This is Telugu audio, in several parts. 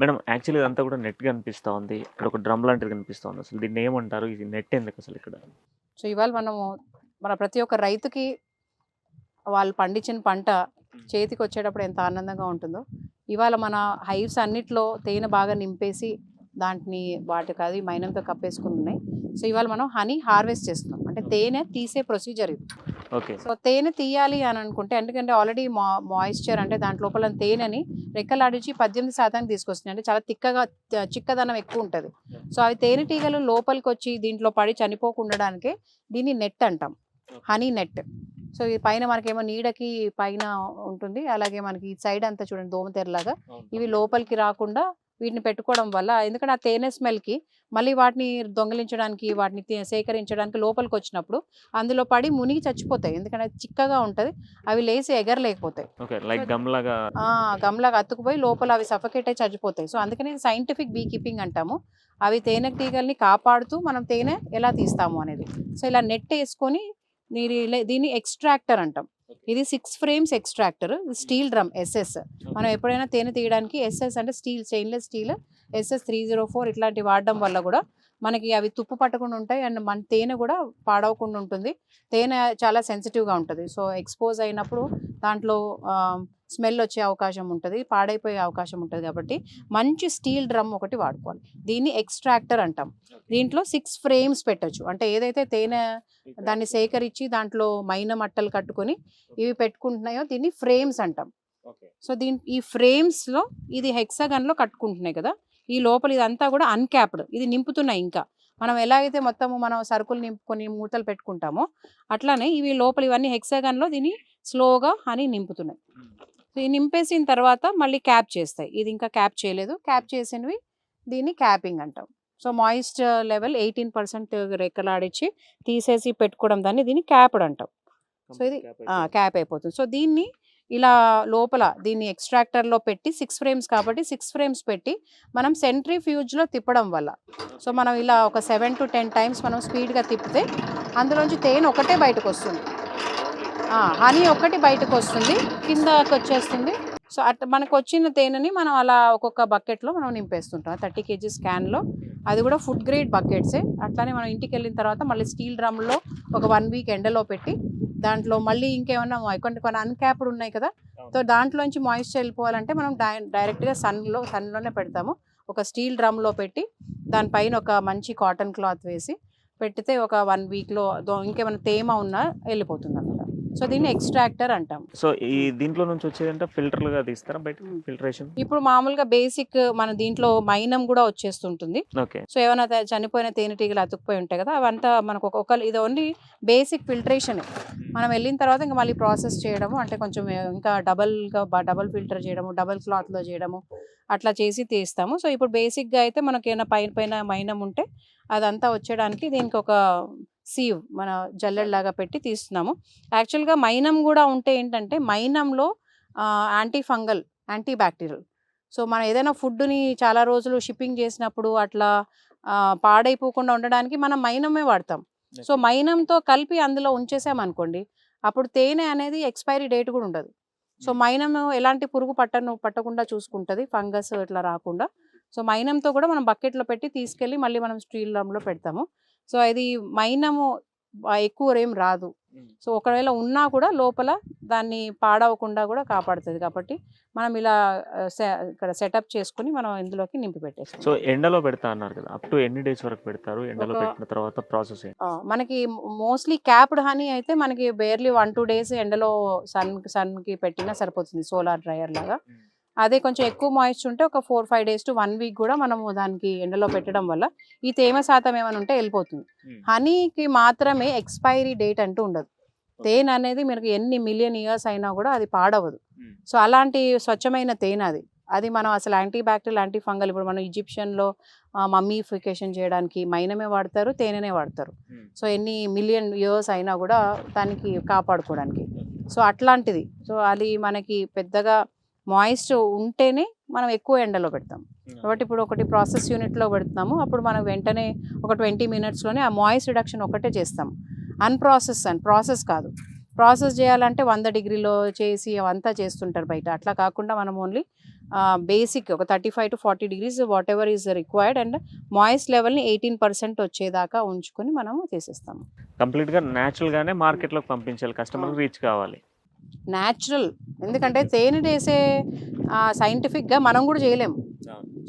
మేడం యాక్చువల్లీ ఇదంతా కూడా నెట్ కనిపిస్తా ఉంది. ఇక్కడ ఒక డ్రమ్ లాంటిది కనిపిస్తా ఉంది అసలు దీన్ని ఏమంటారు? ఇది నెట్ ఎందుకు అసలు ఇక్కడ? సో ఇవాళ మనము మన ప్రతి ఒక్క రైతుకి వాళ్ళు పండించిన పంట చేతికి వచ్చేటప్పుడు ఎంత ఆనందంగా ఉంటుందో ఇవాళ మన హైవ్స్ అన్నిట్లో తేనె బాగా నింపేసి దాంట్ని వాటికి అది మైనంతో కప్పేసుకుని ఉన్నాయి. సో ఇవాళ మనం హనీ హార్వెస్ట్ చేస్తున్నాం. అంటే తేనె తీసే ప్రొసీజర్ ఇది. సో తేనె తీయాలి అని అనుకుంటే ఎందుకంటే ఆల్రెడీ మా మాయిశ్చర్ అంటే దాంట్ లోపల తేనెని రెక్కలాడించి పద్దెనిమిది శాతానికి తీసుకొస్తున్నాయి అంటే చాలా తిక్కగా చిక్కదనం ఎక్కువ ఉంటుంది. సో అవి తేనెటీగలు లోపలికి వచ్చి దీంట్లో పడి చనిపోకుండా దీన్ని నెట్ అంటాం. Honey net. సో ఈ పైన మనకేమో నీడకి పైన ఉంటుంది. అలాగే మనకి ఈ సైడ్ అంతా చూడండి దోమతెరలాగా ఇవి లోపలికి రాకుండా వీటిని పెట్టుకోవడం వల్ల ఎందుకంటే ఆ తేనె స్మెల్కి మళ్ళీ వాటిని దొంగలించడానికి వాటిని సేకరించడానికి లోపలికి వచ్చినప్పుడు అందులో పడి మునిగి చచ్చిపోతాయి. ఎందుకంటే అది చిక్కగా ఉంటుంది అవి లేసి ఎగరలేకపోతాయి. గమ్లాగా అతుకుపోయి లోపల అవి సఫకేట్ అయి చచ్చిపోతాయి. సో అందుకని సైంటిఫిక్ బీ కీపింగ్ అంటాము. అవి తేనె తీగల్ని కాపాడుతూ మనం తేనె ఎలా తీస్తాము అనేది. సో ఇలా నెట్ వేసుకొని దీని దీన్ని ఎక్స్ట్రాక్టర్ అంటాం. ఇది six frames extractor. Steel drum SS. మనం ఎప్పుడైనా తేనె తీయడానికి ఎస్ఎస్ అంటే steel stainless steel SS three zero four ఇట్లాంటి వాడడం వల్ల కూడా మనకి అవి తుప్పు పట్టకుండా ఉంటాయి అండ్ మన తేనె కూడా పాడవకుండా ఉంటుంది. తేనె చాలా సెన్సిటివ్గా ఉంటుంది. సో ఎక్స్పోజ్ అయినప్పుడు దాంట్లో స్మెల్ వచ్చే అవకాశం ఉంటుంది పాడైపోయే అవకాశం ఉంటుంది కాబట్టి మంచి స్టీల్ డ్రమ్ ఒకటి వాడుకోవాలి. దీన్ని ఎక్స్ట్రాక్టర్ అంటాం. దీంట్లో సిక్స్ ఫ్రేమ్స్ పెట్టొచ్చు. అంటే ఏదైతే తేనె దాన్ని సేకరించి దాంట్లో మైన మట్టలు కట్టుకొని ఇవి పెట్టుకుంటున్నాయో దీన్ని ఫ్రేమ్స్ అంటాం. సో దీని ఈ ఫ్రేమ్స్లో ఇది హెక్సాగన్లో కట్టుకుంటున్నాయి కదా ఈ లోపల ఇదంతా కూడా అన్క్యాప్డ్ ఇది నింపుతున్నాయి ఇంకా. మనం ఎలా అయితే మొత్తము మనం సరుకులు నింపుకొని మూతలు పెట్టుకుంటామో అట్లానే ఇవి లోపల ఇవన్నీ హెక్సాగన్లో దీన్ని స్లోగా అని నింపుతున్నాయి. సో ఈ నింపేసిన తర్వాత మళ్ళీ క్యాప్ చేస్తాయి. ఇది ఇంకా క్యాప్ చేయలేదు. క్యాప్ చేసినవి దీన్ని క్యాపింగ్ అంటాం. So moist level eighteen percent రెక్కలాడిచ్చి తీసేసి పెట్టుకోవడం దాన్ని దీన్ని క్యాప్డ్ అంటాం. సో ఇది క్యాప్ అయిపోతుంది. సో దీన్ని ఇలా లోపల దీన్ని ఎక్స్ట్రాక్టర్లో పెట్టి సిక్స్ ఫ్రేమ్స్ కాబట్టి సిక్స్ ఫ్రేమ్స్ పెట్టి మనం సెంట్రీ ఫ్యూజ్లో తిప్పడం వల్ల. సో మనం ఇలా ఒక సెవెన్ టు టెన్ టైమ్స్ మనం స్పీడ్గా తిప్పితే అందులోంచి తేనె ఒకటే బయటకు వస్తుంది హనీ ఒక్కటి బయటకు వస్తుంది. కిందకి వచ్చేస్తుంది. సో అట్ మనకు వచ్చిన తేనెని మనం అలా ఒక్కొక్క బకెట్లో మనం నింపేస్తుంటాం. థర్టీ కేజీస్ క్యాన్లో అది కూడా ఫుడ్ గ్రేడ్ బకెట్సే. అట్లానే మనం ఇంటికి వెళ్ళిన తర్వాత మళ్ళీ స్టీల్ డ్రమ్లో ఒక వన్ వీక్ ఎండలో పెట్టి దాంట్లో మళ్ళీ ఇంకేమన్నా కొన్ని కొన్ని అన్క్యాప్డ్ ఉన్నాయి కదా. సో దాంట్లోంచి మాయిశ్చర్ వెళ్ళిపోవాలంటే మనం డై డైరెక్ట్గా సన్లో సన్లోనే పెడతాము. ఒక స్టీల్ డ్రమ్లో పెట్టి దానిపైన ఒక మంచి కాటన్ క్లాత్ వేసి పెట్టితే ఒక వన్ వీక్లో ఇంకేమైనా తేమ ఉన్నా వెళ్ళిపోతుంది సో దీన్ని ఎక్స్ట్రాక్టర్ అంటాం. సో ఈ దీంట్లో నుంచి వచ్చేదంటే ఫిల్టర్లుగా తీస్తారా? బయట ఫిల్టరేషన్? ఇప్పుడు మామూలుగా బేసిక్ మన దీంట్లో మైనం కూడా వచ్చేస్తుంటుంది. ఓకే. సో ఏమైనా చనిపోయిన తేనెటీగలు అతుక్కుపోయి ఉంటాయి కదా అవంతా మనకు ఒక ఇది ఓన్లీ బేసిక్ ఫిల్టరేషన్. మనం వెళ్ళిన తర్వాత ఇంకా మళ్ళీ ప్రాసెస్ చేయడము అంటే కొంచెం ఇంకా డబల్గా డబల్ ఫిల్టర్ చేయడము డబల్ క్లాత్లో చేయడము అట్లా చేసి తీస్తాము. సో ఇప్పుడు బేసిక్గా అయితే మనకి ఏమైనా పైన పైన మైనం ఉంటే అదంతా వచ్చేయడానికి దీనికి ఒక సీవ్ మన జల్లెడలాగా పెట్టి తీస్తున్నాము. యాక్చువల్గా మైనం కూడా ఉంటే ఏంటంటే మైనంలో anti fungal anti bacterial so మనం ఏదైనా ఫుడ్ని చాలా రోజులు షిప్పింగ్ చేసినప్పుడు అట్లా పాడైపోకుండా ఉండడానికి మనం మైనమే వాడతాం. సో మైనంతో కలిపి అందులో ఉంచేసామనుకోండి అప్పుడు తేనె అనేది ఎక్స్పైరీ డేట్ కూడా ఉండదు. సో. మైనం ఎలాంటి పురుగు పట్టను పట్టకుండా చూసుకుంటుంది ఫంగస్ ఇట్లా రాకుండా. సో మైనంతో కూడా మనం బకెట్లో పెట్టి తీసుకెళ్ళి మళ్ళీ మనం స్టీల్ డ్రమ్లో పెడతాము. సో అది మైనము ఎక్కువ ఏం రాదు. సో ఒకవేళ ఉన్నా కూడా లోపల దాన్ని పాడవకుండా కూడా కాపాడుతుంది కాబట్టి మనం ఇలా ఇక్కడ సెటప్ చేసుకుని మనం ఇందులోకి నింపి పెట్టేస్తాం. సో ఎండలో పెడతా అన్నారు కదా అప్ టు ఎన్ని డేస్ వరకు పెడతారు? ఎండలో పెట్టిన తర్వాత ప్రాసెస్ మనకి మోస్ట్లీ క్యాప్డ్ హనీ అయితే మనకి బేర్లీ వన్ టూ డేస్ ఎండలో సన్ సన్కి పెట్టినా సరిపోతుంది సోలార్ డ్రైయర్ లాగా. అదే కొంచెం ఎక్కువ మాయిశ్చర్ ఉంటే ఒక four five days to one week కూడా మనము దానికి ఎండలో పెట్టడం వల్ల ఈ తేమ శాతం ఏమైనా ఉంటే వెళ్ళిపోతుంది. హనీకి మాత్రమే ఎక్స్పైరీ డేట్ అంటూ ఉండదు. తేనె అనేది మనకి ఎన్ని మిలియన్ ఇయర్స్ అయినా కూడా అది పాడవదు. సో అలాంటి స్వచ్ఛమైన తేనె అది. అది మనం అసలు యాంటీ బ్యాక్టీరియల్ యాంటీ ఫంగల్ ఇప్పుడు మనం ఈజిప్షియన్లో మమ్మీఫికేషన్ చేయడానికి మైనమే వాడతారు తేనెనే వాడతారు. సో ఎన్ని మిలియన్ ఇయర్స్ అయినా కూడా దానికి కాపాడుకోవడానికి. సో అట్లాంటిది. సో అది మనకి పెద్దగా మాయిస్ట్ ఉంటేనే మనం ఎక్కువ ఎండలో పెడతాం. కాబట్టి ఇప్పుడు ఒకటి ప్రాసెస్ యూనిట్లో పెడుతున్నాము. అప్పుడు మనం వెంటనే ఒక ట్వంటీ మినిట్స్లోనే ఆ మాయిస్ రిడక్షన్ ఒకటే చేస్తాం. అన్ప్రాసెస్ అని ప్రాసెస్ కాదు. ప్రాసెస్ చేయాలంటే వంద డిగ్రీలో చేసి అవంతా చేస్తుంటారు బయట. అట్లా కాకుండా మనం ఓన్లీ బేసిక్ ఒక thirty five to forty degrees whatever is required and moist లెవెల్ని ఎయిటీన్ పర్సెంట్ వచ్చేదాకా ఉంచుకొని మనము చేసేస్తాము. కంప్లీట్గా natural గానే మార్కెట్లోకి పంపించాలి. కస్టమర్ రీచ్ కావాలి. న్యాచురల్ ఎందుకంటే తేనె చేసే సైంటిఫిక్గా మనం కూడా చేయలేము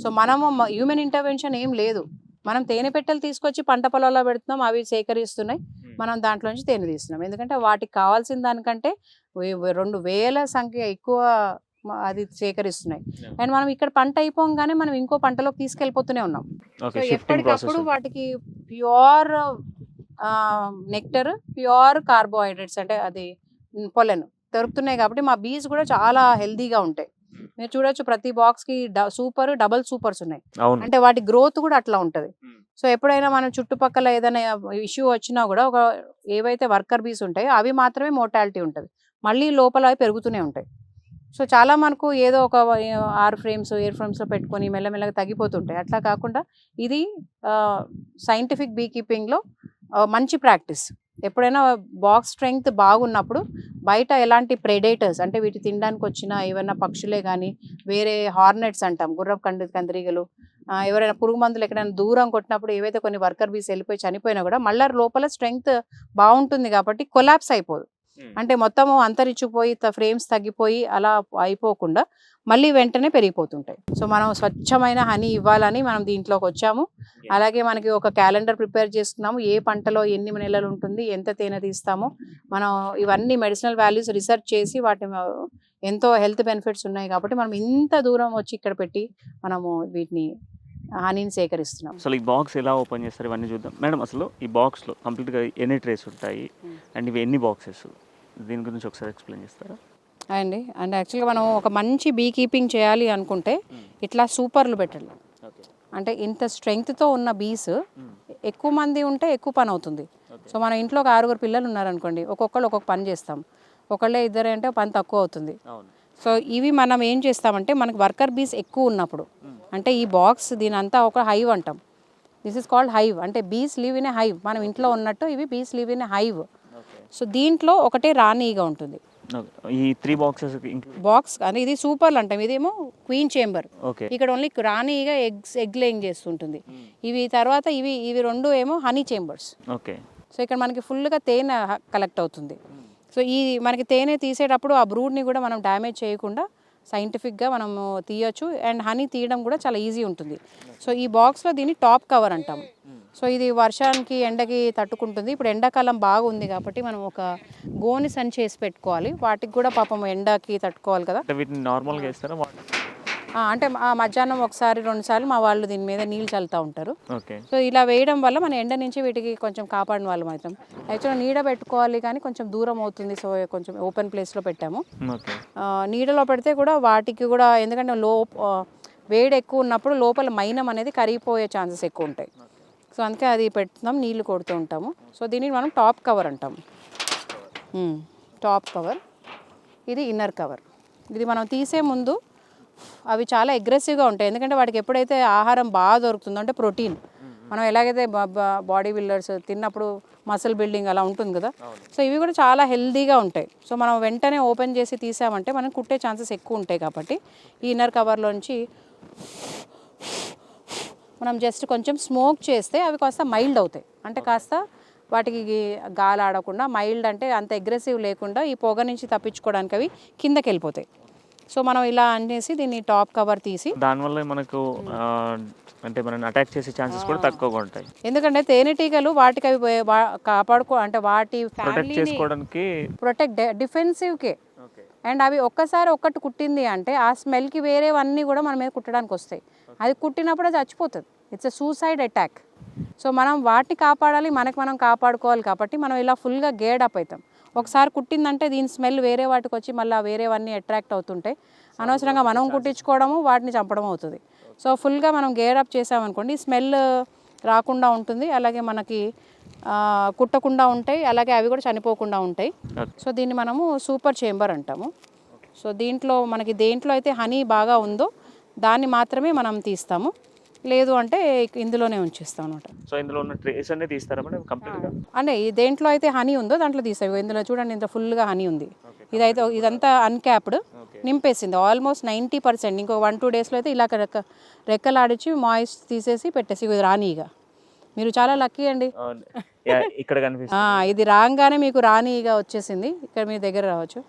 సో మనము హ్యూమన్ ఇంటర్వెన్షన్ ఏం లేదు. మనం తేనె పెట్టెలు తీసుకొచ్చి పంట పొలాల్లో పెడుతున్నాం అవి సేకరిస్తున్నాయి. మనం దాంట్లోంచి తేనె తీస్తున్నాం. ఎందుకంటే వాటికి కావాల్సిన దానికంటే రెండు వేల సంఖ్య ఎక్కువ అది సేకరిస్తున్నాయి. అండ్ మనం ఇక్కడ పంట అయిపోగానే మనం ఇంకో పంటలోకి తీసుకెళ్ళిపోతూనే ఉన్నాం. సో ఎప్పటికప్పుడు వాటికి ప్యూర్ నెక్టర్ ప్యూర్ కార్బోహైడ్రేట్స్ అంటే అది పొలెన్. దొరుకుతున్నాయి కాబట్టి మా బీస్ కూడా చాలా హెల్దీగా ఉంటాయి. మీరు చూడొచ్చు ప్రతి బాక్స్కి సూపర్ డబల్ సూపర్స్ ఉన్నాయి. అంటే వాటి గ్రోత్ కూడా అట్లా ఉంటది. సో ఎప్పుడైనా మనం చుట్టుపక్కల ఏదైనా ఇష్యూ వచ్చినా కూడా ఒక ఏవైతే వర్కర్ బీస్ ఉంటాయో అవి మాత్రమే మోటాలిటీ ఉంటుంది. మళ్ళీ లోపల అవి పెరుగుతూనే ఉంటాయి. సో చాలా మనకు ఏదో ఒక ఆర్ ఫ్రేమ్స్ ఇయర్ ఫ్రేమ్స్లో పెట్టుకొని మెల్లమెల్లగా తగ్గిపోతుంటాయి. అట్లా కాకుండా ఇది సైంటిఫిక్ బీ కీపింగ్లో మంచి ప్రాక్టీస్. ఎప్పుడైనా బాక్స్ స్ట్రెంగ్త్ బాగున్నప్పుడు బయట ఎలాంటి ప్రెడేటర్స్ అంటే వీటి తినడానికి వచ్చిన ఏమైనా పక్షులే కానీ వేరే హార్నెట్స్ అంటాం గుర్రపు కంది కందిరీగలు ఎవరైనా పురుగు మందులు ఎక్కడైనా దూరం కొట్టినప్పుడు ఏవైతే కొన్ని వర్కర్ బీస్ వెళ్ళిపోయి చనిపోయినా కూడా మళ్ళీ లోపల స్ట్రెంగ్త్ బాగుంటుంది కాబట్టి కొలాప్స్ అయిపోదు. అంటే మొత్తము అంతరించిపోయి ఫ్రేమ్స్ తగ్గిపోయి అలా అయిపోకుండా మళ్ళీ వెంటనే పెరిగిపోతుంటాయి. సో మనం స్వచ్ఛమైన హనీ ఇవ్వాలని మనం దీంట్లోకి వచ్చాము అలాగే మనకి ఒక క్యాలెండర్ ప్రిపేర్ చేసుకున్నాము. ఏ పంటలో ఎన్ని నెలలు ఉంటుంది ఎంత తేనె తీస్తామో మనం ఇవన్నీ మెడిసినల్ వాల్యూస్ రీసెర్చ్ చేసి వాటి ఎంతో హెల్త్ బెనిఫిట్స్ ఉన్నాయి కాబట్టి మనం ఇంత దూరం వచ్చి ఇక్కడ పెట్టి మనము వీటిని హనీని సేకరిస్తున్నాం అసలు ఈ బాక్స్ ఎలా ఓపెన్ చేస్తారు ఇవన్నీ చూద్దాం. మేడం అసలు ఈ బాక్స్లో కంప్లీట్గా ఎన్ని ట్రేస్ ఉంటాయి. అండ్ ఇవి ఎన్ని బాక్సెస్? దీని గురించి ఒకసారి ఎక్స్ప్లెయిన్ చేస్తారా? అండి. అండ్ యాక్చువల్గా మనం ఒక మంచి బీ కీపింగ్ చేయాలి అనుకుంటే ఇట్లా సూపర్లు పెట్టాలి. అంటే ఇంత స్ట్రెంగ్త్తో ఉన్న బీస్ ఎక్కువ మంది ఉంటే ఎక్కువ పని అవుతుంది. సో మన ఇంట్లో ఒక ఆరుగురు పిల్లలు ఉన్నారనుకోండి ఒక్కొక్కళ్ళు ఒక్కొక్క పని చేస్తాం. ఒకళ్ళే ఇద్దరే అంటే పని తక్కువ అవుతుంది. సో ఇవి మనం ఏం చేస్తామంటే మనకి వర్కర్ బీస్ ఎక్కువ ఉన్నప్పుడు అంటే ఈ బాక్స్ దీని అంతా ఒక హైవ్ అంటాం. దిస్ ఇస్ కాల్డ్ హైవ్ అంటే బీస్ లివ్ ఇన్ ఏ హైవ్ మనం ఇంట్లో ఉన్నట్టు ఇవి bees live in a hive so దీంట్లో ఒకటే రాణిగా ఉంటుంది. ఈ త్రీ బాక్సెస్ బాక్స్ అంటే ఇది సూపర్లు అంటాం. ఇదేమో క్వీన్ చేంబర్ ఇక్కడ ఓన్లీ రాణిగా ఎగ్స్ ఎగ్ లేయింగ్ చేస్తుంటుంది. ఇవి తర్వాత ఇవి ఇవి రెండు ఏమో హనీ చేంబర్స్ ఓకే. సో ఇక్కడ మనకి ఫుల్గా తేనె కలెక్ట్ అవుతుంది. సో ఈ మనకి తేనె తీసేటప్పుడు ఆ బ్రూడ్ని కూడా మనం డ్యామేజ్ చేయకుండా సైంటిఫిక్గా మనము తీయొచ్చు. అండ్ హనీ తీయడం కూడా చాలా ఈజీ ఉంటుంది. సో ఈ బాక్స్లో దీన్ని టాప్ కవర్ అంటాం. సో ఇది వర్షానికి ఎండకి తట్టుకుంటుంది. ఇప్పుడు ఎండాకాలం బాగుంది కాబట్టి మనం ఒక గోని సంచి వేసి పెట్టుకోవాలి. వాటికి కూడా పాపం ఎండకి తట్టుకోవాలి కదా. వీటిని నార్మల్గా వేస్తారా? ఆ, అంటే మధ్యాహ్నం ఒకసారి రెండు సార్లు మా వాళ్ళు దీని మీద నీళ్ళు చల్లుతూ ఉంటారు. సో ఇలా వేయడం వల్ల మన ఎండ నుంచి వీటికి కొంచెం కాపాడిన వాళ్ళం అవుతాం యాక్చువల్గా నీడ పెట్టుకోవాలి కానీ కొంచెం దూరం అవుతుంది. సో కొంచెం ఓపెన్ ప్లేస్లో పెట్టాము. నీడలో పెడితే కూడా వాటికి కూడా ఎందుకంటే లో వేడి ఎక్కువ ఉన్నప్పుడు లోపల మైనం అనేది కరిగిపోయే ఛాన్సెస్ ఎక్కువ ఉంటాయి. సో అందుకే అది పెడుతున్నాం నీళ్ళు కొడుతూ ఉంటాము. సో దీనిని మనం టాప్ కవర్ అంటాం. Top cover. ఇది ఇన్నర్ కవర్. ఇది మనం తీసే ముందు అవి చాలా అగ్రెసివ్గా ఉంటాయి. ఎందుకంటే వాటికి ఎప్పుడైతే ఆహారం బాగా దొరుకుతుందో అంటే ప్రోటీన్. మనం ఎలాగైతే బాడీ బిల్డర్స్ తిన్నప్పుడు మసిల్ బిల్డింగ్ అలా ఉంటుంది కదా. సో ఇవి కూడా చాలా హెల్దీగా ఉంటాయి. సో మనం వెంటనే ఓపెన్ చేసి తీసామంటే మనం కుట్టే ఛాన్సెస్ ఎక్కువ ఉంటాయి కాబట్టి ఈ ఇన్నర్ కవర్లోంచి మనం జస్ట్ కొంచెం స్మోక్ చేస్తే అవి కాస్త మైల్డ్ అవుతాయి. అంటే కాస్త వాటికి గాలి ఆడకుండా మైల్డ్ అంటే అంత అగ్రెసివ్ లేకుండా ఈ పొగ నుంచి తప్పించుకోవడానికి అవి కిందకి వెళ్ళిపోతాయి. సో మనం ఇలా అనేసి దీన్ని టాప్ కవర్ తీసి దానివల్ల మనకు అంటే మనం అటాక్ చేసే ఛాన్సెస్ కూడా తక్కువగా ఉంటాయి. ఎందుకంటే తేనెటీగలు వాటికి అవి కాపాడుకో అంటే వాటి ప్రొటెక్ట్ ఫ్యామిలీని చేసుకోవడానికి ప్రొటెక్ట్ డిఫెన్సివ్కే ఓకే. అండ్ అవి ఒక్కసారి ఒక్కటి కుట్టింది అంటే ఆ స్మెల్కి వేరేవన్నీ కూడా మన మీద కుట్టడానికి వస్తాయి అది కుట్టినప్పుడు అది చచ్చిపోతుంది. It's a suicide attack so మనం వాటిని కాపాడాలి మనకి మనం కాపాడుకోవాలి కాబట్టి మనం ఇలా ఫుల్గా గేడ్ అప్ అవుతాం. ఒకసారి కుట్టిందంటే దీని స్మెల్ వేరే వాటికి వచ్చి మళ్ళీ వేరేవన్నీ అట్రాక్ట్ అవుతుంటాయి. అనవసరంగా మనం కుట్టించుకోవడము వాటిని చంపడం అవుతుంది. సో ఫుల్గా మనం గేర్ అప్ చేసామనుకోండి స్మెల్ రాకుండా ఉంటుంది. అలాగే మనకి కుట్టకుండా ఉంటాయి. అలాగే అవి కూడా చనిపోకుండా ఉంటాయి. సో దీన్ని మనము సూపర్ చేంబర్ అంటాము. సో దీంట్లో మనకి దేంట్లో అయితే హనీ బాగా ఉందో దాన్ని మాత్రమే మనం తీస్తాము. లేదు అంటే ఇక ఇందులోనే ఉంచేస్తాం అనమాట సో ఇందులో ఉన్న ట్రేస్ అన్ని తీస్తారా మేడం అంటే ఈ దేంట్లో అయితే హనీ ఉందో దాంట్లో తీస్తాం ఇందులో చూడండి ఇంత ఫుల్గా హనీ ఉంది. ఇదైతే ఇదంతా అన్క్యాప్డ్ నింపేసింది. ఆల్మోస్ట్ నైంటీ పర్సెంట్ ఇంకో వన్ టూ డేస్లో అయితే ఇలా రెక్క రెక్కలాడిచి మాయిస్ తీసేసి పెట్టేసి ఇది రానీగా మీరు చాలా లక్కీ అండి. ఇక్కడ ఇది రాగానే మీకు రానీగా వచ్చేసింది. ఇక్కడ మీ దగ్గర రావచ్చు.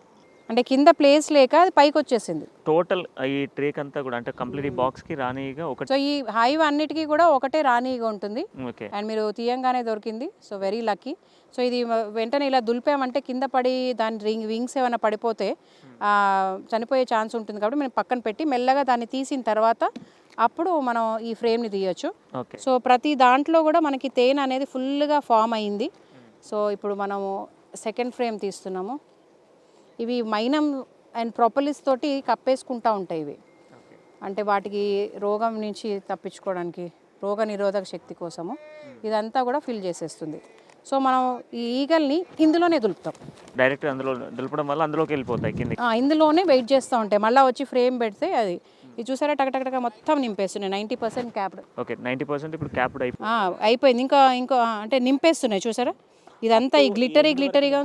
అంటే కింద ప్లేస్ లేక అది పైకి వచ్చేసింది టోటల్ ఈ ట్రేక్ అంతా కూడా అంటే కంప్లీట్ బాక్స్కి రానిగా ఒకటి సో ఈ హైవ్ అన్నిటికీ కూడా ఒకటే రానీగా ఉంటుంది. అండ్ మీరు తీయంగానే దొరికింది. సో వెరీ లక్కీ సో ఇది వెంటనే ఇలా దులిపామంటే కింద పడి దాని రింగ్ వింగ్స్ ఏమైనా పడిపోతే చనిపోయే ఛాన్స్ ఉంటుంది కాబట్టి మనం పక్కన పెట్టి మెల్లగా దాన్ని తీసిన తర్వాత అప్పుడు మనం ఈ ఫ్రేమ్ని తీయొచ్చు. సో ప్రతి దాంట్లో కూడా మనకి తేనె అనేది ఫుల్గా ఫామ్ అయింది. సో ఇప్పుడు మనము సెకండ్ ఫ్రేమ్ తీస్తున్నాము. ఇవి మైనం అండ్ ప్రొపలిస్ తోటి కప్పేసుకుంటా ఉంటాయి ఇవి. అంటే వాటికి రోగం నుంచి తప్పించుకోవడానికి రోగ నిరోధక శక్తి కోసము ఇదంతా కూడా ఫిల్ చేసేస్తుంది. సో మనం ఈ ఈగల్ని ఇందులోనే దులుపుతాం. డైరెక్ట్ అందులో దులపడం వల్ల అందులోకి వెళ్ళిపోతాయి కింద ఇందులోనే వెయిట్ చేస్తూ ఉంటాయి. మళ్ళీ వచ్చి ఫ్రేమ్ పెడితే అది ఇది చూసారా? టక టక టక మొత్తం నింపేస్తున్నాయి. Ninety percent capped. Okay ninety percent ఇప్పుడు క్యాప్డ్ అయిపోయింది. ఇంకా ఇంకా అంటే నింపేస్తున్నాయి. చూసారా? ఇదంతా ఈ గ్లిటరీ గ్లిటరీగా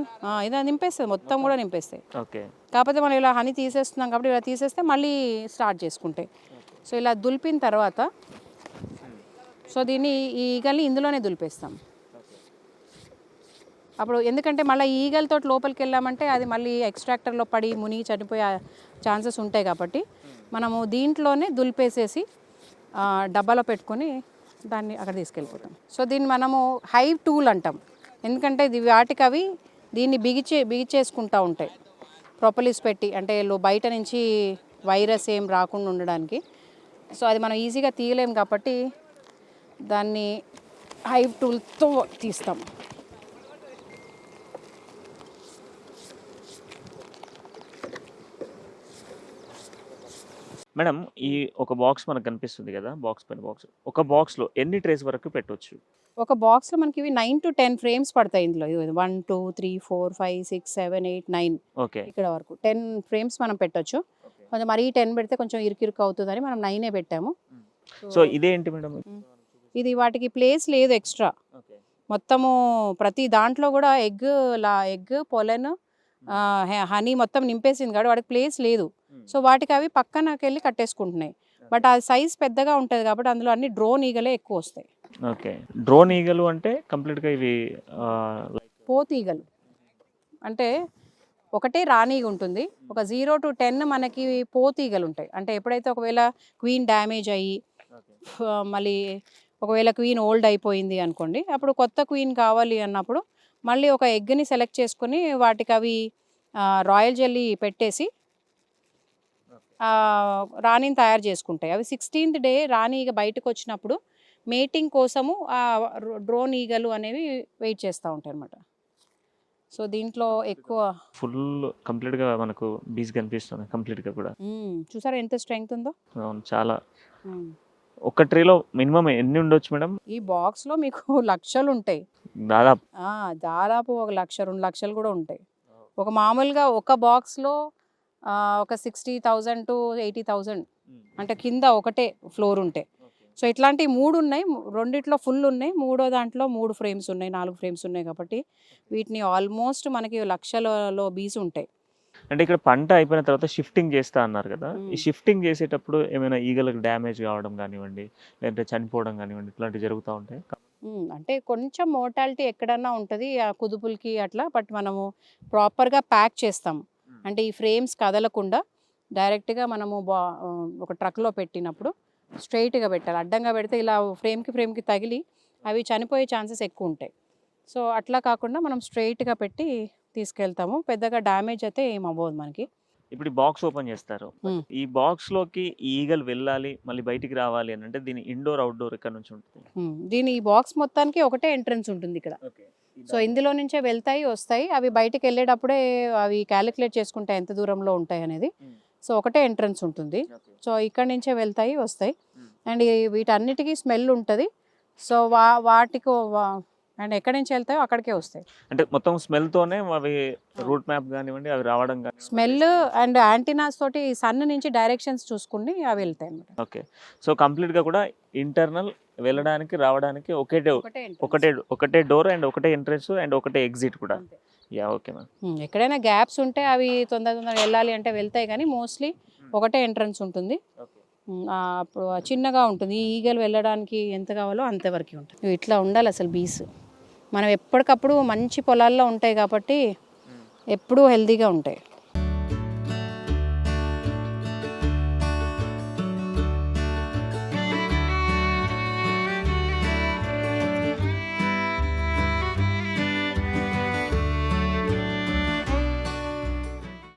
ఇది నింపేస్తుంది మొత్తం కూడా నింపేస్తాయి. ఓకే. కాకపోతే మనం ఇలా హనీ తీసేస్తున్నాం కాబట్టి ఇలా తీసేస్తే మళ్ళీ స్టార్ట్ చేసుకుంటాయి. సో ఇలా దులిపిన తర్వాత సో దీన్ని ఈ ఈగల్ని ఇందులోనే దులిపేస్తాం. అప్పుడు ఎందుకంటే మళ్ళీ ఈగలతో లోపలికి వెళ్ళామంటే అది మళ్ళీ ఎక్స్ట్రాక్టర్లో పడి మునిగి చనిపోయే ఛాన్సెస్ ఉంటాయి కాబట్టి మనము దీంట్లోనే దులిపేసేసి డబ్బాలో పెట్టుకొని దాన్ని అక్కడ తీసుకెళ్ళిపోతాం. సో దీన్ని మనము హైవ్ టూల్ అంటాం. ఎందుకంటే ఇది వాటికి అవి దీన్ని బిగిచే బిగిచేసుకుంటూ ఉంటాయి. ప్రొపలిస్ పెట్టి అంటే బయట నుంచి వైరస్ ఏం రాకుండా ఉండడానికి. సో అది మనం ఈజీగా తీయలేం కాబట్టి దాన్ని హైవ్ టూల్తో తీస్తాం. మేడం ఈ ఒక బాక్స్ మనకు కనిపిస్తుంది కదా బాక్స్ పైన బాక్స్. ఒక బాక్స్లో ఎన్ని ట్రేస్ వరకు పెట్టొచ్చు? ఒక బాక్స్లో మనకి ఇవి నైన్ టు టెన్ ఫ్రేమ్స్ పడతాయి ఇందులో. One two three four five six seven eight nine okay. ఇక్కడ వరకు. టెన్ ఫ్రేమ్స్ మనం పెట్టొచ్చు. కొంచెం మరీ టెన్ పెడితే కొంచెం ఇరుకిరుకు అవుతుందని మనం నైనే పెట్టాము. సో ఇదేంటి మేడం? ఇది వాటికి ప్లేస్ లేదు ఎక్స్ట్రా. మొత్తము ప్రతి దాంట్లో కూడా ఎగ్ లా ఎగ్ పొలెన్ హనీ మొత్తం నింపేసింది కాబట్టి వాటికి ప్లేస్ లేదు. సో వాటికి అవి పక్కనకి వెళ్ళి కట్టేసుకుంటున్నాయి బట్ ఆ సైజ్ పెద్దగా ఉంటుంది కాబట్టి అందులో అన్ని డ్రోన్ ఈగలే ఎక్కువ వస్తాయి. ఓకే. డ్రోన్ ఈగలు అంటే కంప్లీట్గా ఇవి like పోతీగలు అంటే ఒకటే రాణీగా ఉంటుంది. ఒక జీరో టు టెన్ మనకి పోతీగలు ఉంటాయి. అంటే ఎప్పుడైతే ఒకవేళ క్వీన్ డ్యామేజ్ అయ్యి మళ్ళీ ఒకవేళ క్వీన్ ఓల్డ్ అయిపోయింది అనుకోండి అప్పుడు కొత్త క్వీన్ కావాలి అన్నప్పుడు మళ్ళీ ఒక ఎగ్ని సెలెక్ట్ చేసుకుని వాటికి అవి రాయల్ జెల్లీ పెట్టేసి రాణిని తయారు చేసుకుంటాయి. అవి సిక్స్టీన్త్ డే రాణి ఈగ బయటకు వచ్చినప్పుడు మేటింగ్ కోసము ఆ డ్రోన్ ఈగలు అనేవి వెయిట్ చేస్తూ ఉంటాయి అనమాట సో దీంట్లో ఎక్కువ ఫుల్ కంప్లీట్గా మనకు బీస్ కనిపిస్తుంది కంప్లీట్గా కూడా. చూసారా ఎంత స్ట్రెంగ్త్ ఉందో? అవును, చాలా. ఒక ట్రేలో మినిమం ఎన్ని ఉండొచ్చు మేడం? ఈ బాక్స్లో మీకు లక్షలు ఉంటాయి. దాదాపు. దాదాపు ఒక లక్ష రెండు లక్షలు కూడా ఉంటాయి. ఒక మామూలుగా ఒక బాక్స్లో ఒక sixty thousand to eighty thousand అంటే కింద ఒకటే ఫ్లోర్ ఉంటాయి సో ఇట్లాంటి మూడు ఉన్నాయి. రెండిట్లో ఫుల్ ఉన్నాయి. మూడో దాంట్లో మూడు ఫ్రేమ్స్ ఉన్నాయి. నాలుగు ఫ్రేమ్స్ ఉన్నాయి కాబట్టి వీటిని ఆల్మోస్ట్ మనకి లక్షలలో బీస్ ఉంటాయి. అంటే ఇక్కడ పంట అయిపోయిన తర్వాత షిఫ్టింగ్ చేస్తా అన్నారు కదా. ఈ. షిఫ్టింగ్ చేసేటప్పుడు ఏమైనా ఈగలకు డ్యామేజ్ కావడం కానివ్వండి లేదంటే చనిపోవడం కానివ్వండి ఇట్లాంటివి జరుగుతూ ఉంటాయి. అంటే కొంచెం మోటాలిటీ ఎక్కడన్నా ఉంటుంది ఆ కుదుపులకి అట్లా బట్ మనము ప్రాపర్గా ప్యాక్ చేస్తాం. అంటే ఈ ఫ్రేమ్స్ కదలకుండా డైరెక్ట్గా మనము బా ఒక ట్రక్లో పెట్టినప్పుడు స్ట్రైట్గా పెట్టాలి. అడ్డంగా పెడితే ఇలా ఫ్రేమ్కి ఫ్రేమ్కి తగిలి అవి చనిపోయే ఛాన్సెస్ ఎక్కువ ఉంటాయి. సో అట్లా కాకుండా మనం స్ట్రైట్గా పెట్టి తీసుకెళ్తాము. పెద్దగా డ్యామేజ్ అయితే ఏం అవ్వదు మనకి. ఇప్పుడు బాక్స్ ఓపెన్ చేస్తారు. ఈ బాక్స్లోకి ఈగలు వెళ్ళాలి మళ్ళీ బయటికి రావాలి అని అంటే దీని ఇండోర్ అవుట్డోర్ ఎక్కడ నుంచి ఉంటుంది. దీని ఈ బాక్స్ మొత్తానికి ఒకటే ఎంట్రన్స్ ఉంటుంది ఇక్కడ. సో ఇందులో నుంచే వెళ్తాయి వస్తాయి. అవి బయటికి వెళ్ళేటప్పుడే అవి క్యాలిక్యులేట్ చేసుకుంటాయి ఎంత దూరంలో ఉంటాయి అనేది. సో ఒకటే ఎంట్రన్స్ ఉంటుంది. సో ఇక్కడ నుంచే వెళ్తాయి వస్తాయి. అండ్ వీటన్నిటికీ స్మెల్ ఉంటుంది. సో వా వాటికి అండ్ ఎక్కడి నుంచి వెళ్తాయో అక్కడికే వస్తాయి. అంటే మొత్తం స్మెల్ తోనే అవి రూట్ మ్యాప్ కానివ్వండి అవి రావడం కానీ స్మెల్ అండ్ యాంటీనాస్ తోటి సన్ నుంచి డైరెక్షన్స్ చూసుకుని అవి వెళ్తాయి అన్నమాట. ఓకే. సో కంప్లీట్గా కూడా ఇంటర్నల్ వెళ్ళడానికి రావడానికి ఒకటే ఒకటే. ఒకటే ఒకటే డోర్ అండ్ ఒకటే ఎంట్రన్స్ అండ్ ఒకటే ఎగ్జిట్ కూడా. యా ఓకే మ్యామ్ ఎక్కడైనా గ్యాప్స్ ఉంటే అవి తొందర తొందరగా వెళ్ళాలి అంటే వెళ్తాయి కానీ మోస్ట్లీ ఒకటే ఎంట్రన్స్ ఉంటుంది. అప్పుడు చిన్నగా ఉంటుంది. ఈగలు వెళ్ళడానికి ఎంత కావాలో అంతవరకు ఉంటుంది. ఇట్లా ఉండాలి అసలు బీస్ మనం ఎప్పటికప్పుడు మంచి పొలాల్లో ఉంటాయి కాబట్టి ఎప్పుడూ హెల్తీగా ఉంటాయి.